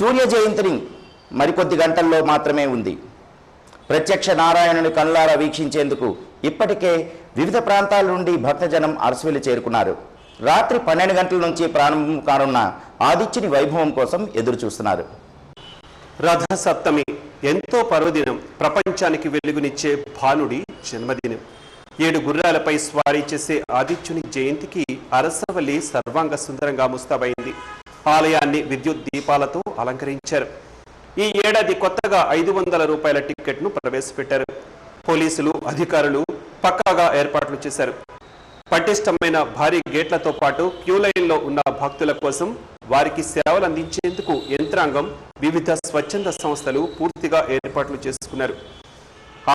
సూర్య జయంతిని మరికొద్ది గంటల్లో మాత్రమే ఉంది. ప్రత్యక్ష నారాయణుని కళ్ళారా వీక్షించేందుకు ఇప్పటికే వివిధ ప్రాంతాల నుండి భక్తజనం అరసువెలు చేరుకున్నారు. రాత్రి పన్నెండు గంటల నుంచి ప్రారంభం కానున్న ఆదిత్యుని వైభవం కోసం ఎదురు చూస్తున్నారు రథసప్తమి ఎంతో పర్వదినం ప్రపంచానికి వెలుగునిచ్చే భానుడి జన్మదినం. ఏడు గుర్రాలపై స్వారీ చేసే ఆదిత్యుని జయంతికి అరసవల్లి సర్వాంగ సుందరంగా ముస్తాబైంది. ఆలయాన్ని విద్యుత్ దీపాలతో అలంకరించారు. ఈ ఏడాది కొత్తగా ఐదు వందల రూపాయల టిక్కెట్ను ప్రవేశపెట్టారు. పోలీసులు అధికారులు పక్కాగా ఏర్పాట్లు చేశారు. పటిష్టమైన భారీ గేట్లతో పాటు క్యూ లైన్లో ఉన్న భక్తుల కోసం వారికి సేవలు అందించేందుకు యంత్రాంగం వివిధ స్వచ్ఛంద సంస్థలు పూర్తిగా ఏర్పాట్లు చేసుకున్నారు.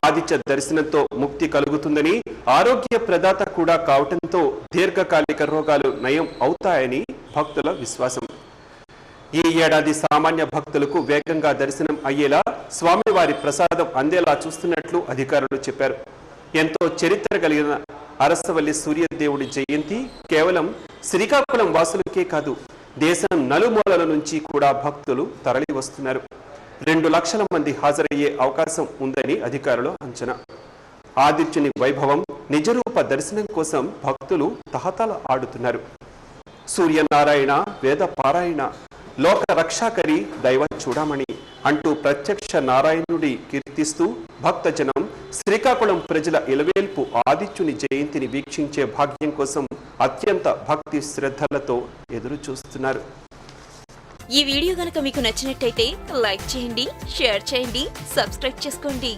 ఆదిత్య దర్శనంతో ముక్తి కలుగుతుందని ఆరోగ్య ప్రదాత కూడా కావటంతో దీర్ఘకాలిక రోగాలు నయం అవుతాయని భక్తుల విశ్వాసం. ఈ ఏడాది సామాన్య భక్తులకు వేగంగా దర్శనం అయ్యేలా స్వామివారి ప్రసాదం అందేలా చూస్తున్నట్లు అధికారులు చెప్పారు. ఎంతో చరిత్ర కలిగిన అరసవల్లి సూర్యదేవుడి జయంతి కేవలం శ్రీకాకుళం వాసులకే కాదు దేశం నలుమూలల నుంచి కూడా భక్తులు తరలి వస్తున్నారు. రెండు లక్షల మంది హాజరయ్యే అవకాశం ఉందని అధికారులు అంచనా. ఆదిత్యుని వైభవం నిజరూప దర్శనం కోసం భక్తులు తహతల ఆడుతున్నారు. సూర్యనారాయణ వేద పారాయణ లోక రక్షాకరి దైవ చూడమని అంటూ ప్రత్యక్ష నారాయణుడి కీర్తిస్తూ భక్తజనం శ్రీకాకుళం ప్రజల ఇలవేల్పు ఆదిత్యుని జయంతిని వీక్షించే భాగ్యం కోసం అత్యంత భక్తి శ్రద్ధలతో ఎదురు చూస్తున్నారు ఈ వీడియో గనక మీకు నచ్చినట్టయితే లైక్ చేయండి షేర్ చేయండి సబ్స్క్రైబ్ చేసుకోండి.